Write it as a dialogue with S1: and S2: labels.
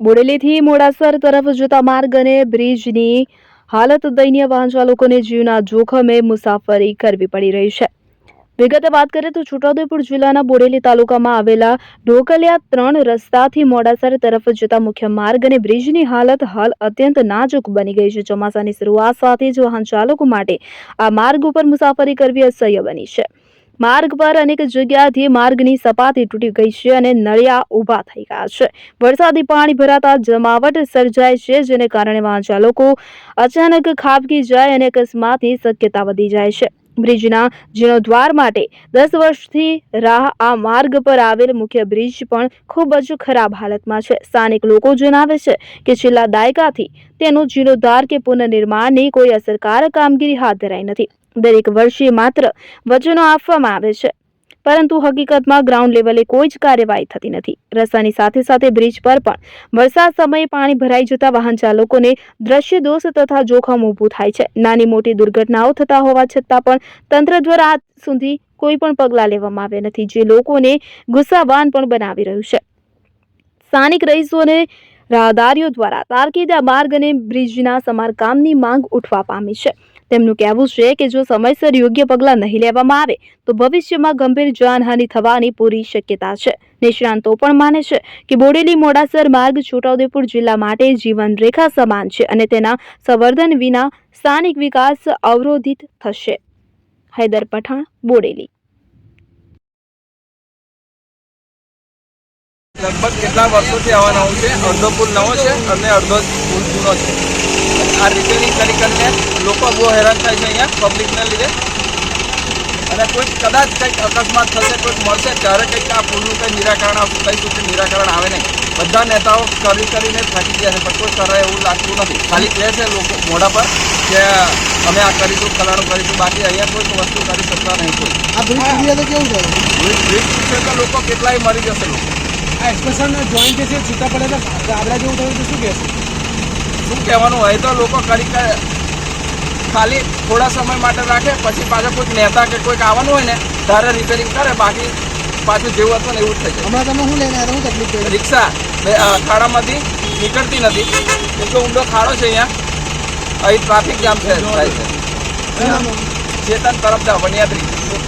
S1: બોડેલીથી મોડાસર તરફ જતા માર્ગ અને બ્રિજની હાલત દયનીય વાહન ચાલકોને જીવના જોખમે મુસાફરી કરવી પડી રહી છે. વિગતે વાત કરીએ તો છોટાઉદેપુર જિલ્લાના બોડેલી તાલુકામાં આવેલા ઢોકલિયા ત્રણ રસ્તાથી મોડાસર તરફ જતા મુખ્ય માર્ગ અને બ્રિજની હાલત હાલ અત્યંત નાજુક બની ગઈ છે. ચોમાસાની શરૂઆત સાથે જ વાહન ચાલકો માટે આ માર્ગ ઉપર મુસાફરી કરવી અસહ્ય બની છે. માર્ગ પર અનેક જગ્યાથી માર્ગની સપાટી તૂટી ગઈ છે અને નળિયા ઊભા થઈ ગયા છે. વરસાદી પાણી ભરાતા જમાવટ સર્જાય છે, જેને કારણે વાહન લોકો અચાનક ખાબકી જાય અને અકસ્માતની શક્યતા વધી જાય છે. બ્રિજના જીર્ણોદ્વાર માટે દસ વર્ષથી રાહ આ માર્ગ પર આવેલ મુખ્ય બ્રિજ પણ ખૂબ જ ખરાબ હાલતમાં છે. સ્થાનિક લોકો જણાવે છે કે છેલ્લા દાયકાથી તેનું જીર્ણોદ્ધાર કે પુનઃનિર્માણની કોઈ અસરકારક કામગીરી હાથ ધરાઈ નથી. દરેક વર્ષે માત્ર વચનો આપવામાં આવે છે. પરંતુ હકીકતમાં ગ્રાઉન્ડ લેવલે કોઈ જ કાર્યવાહી થતી નથી. રસ્તાની સાથે સાથે બ્રિજ પર પણ વરસાદ સમયે પાણી ભરાઈ જતા વાહન ચાલકોને દ્રશ્ય દોષ તથા જોખમ ઊભું થાય છે. નાની મોટી દુર્ઘટનાઓ થતા હોવા છતાં પણ તંત્ર દ્વારા આજ સુધી કોઈ પણ પગલાં લેવામાં આવ્યા નથી, જે લોકોને ગુસ્સાવાન પણ બનાવી રહ્યું છે. સ્થાનિક રહીશોને રાહદારીઓ દ્વારા તારકીદા માર્ગ અને બ્રિજના સમારકામની માંગ ઉઠવા પામી છે. તેમનું કહેવું છે કે જો સમયસર યોગ્ય પગલાં નહીં લેવામાં આવે, તો ભવિષ્યમાં ગંભીર જાનહાનિ થવાની પૂરી શક્યતા છે. નિષ્ણાંતો પણ માને છે કે બોડેલી મોડાસર માર્ગ છોટાઉદેપુર જિલ્લા માટે જીવન રેખા સમાન છે અને તેના સંવર્ધન વિના સ્થાનિક વિકાસ અવરોધિત થશે. હૈદર પઠાણ, બોડેલી.
S2: લગભગ કેટલા વર્ષોથી હોય છે? અડધો પુલ નવો છે અને અડધો પુલ જૂનો છે. આ રિપેરિંગ કરી કરીને લોકો બહુ હેરાન થાય છે અહીંયા પબ્લિકને લીધે. અને કોઈક કદાચ કંઈક અકસ્માત થશે કોઈક મળશે ત્યારે કંઈક આ પુલનું કંઈ નિરાકરણ આવશે કંઈ સુધી નિરાકરણ આવે નહીં. બધા નેતાઓ કરી કરીને થાકી ગયા છે પણ કોઈ કરે એવું લાગતું નથી. ખાલી કહે છે લોકો મોઢા પર કે અમે આ કરીશું ફલાણું કરીશું બાકી અહીંયા કોઈ વસ્તુ કરી શકતા નહીં કોઈ.
S3: આ બ્રિજ કેવું થાય
S2: બ્રિજ તો લોકો કેટલાય મરી જશે લોકો.
S3: આ એક્સપ્રેશન જોઈન્ટ જે છે છૂટા પડે તો ગાબડા જેવું થયું તો શું કહેશે?
S2: શું કહેવાનું? હોય તો લોકો કરી ખાલી થોડા સમય માટે રાખે પછી પાછા કોઈક નેતા કે કોઈક આવવાનું હોય ને ત્યારે રિપેરિંગ કરે બાકી પાછું જેવું હતું ને એવું જ થઈ જાય.
S3: હમણાં તમે શું લઈને આવ્યા? હું તકલીફ પડી?
S2: રિક્ષા. ખાડામાંથી નીકળતી નથી. એટલો ઊંડો ખાડો છે અહીંયા. અહીં ટ્રાફિક જામ છે ચેતન તરફ વણિયાદ રિક્ષા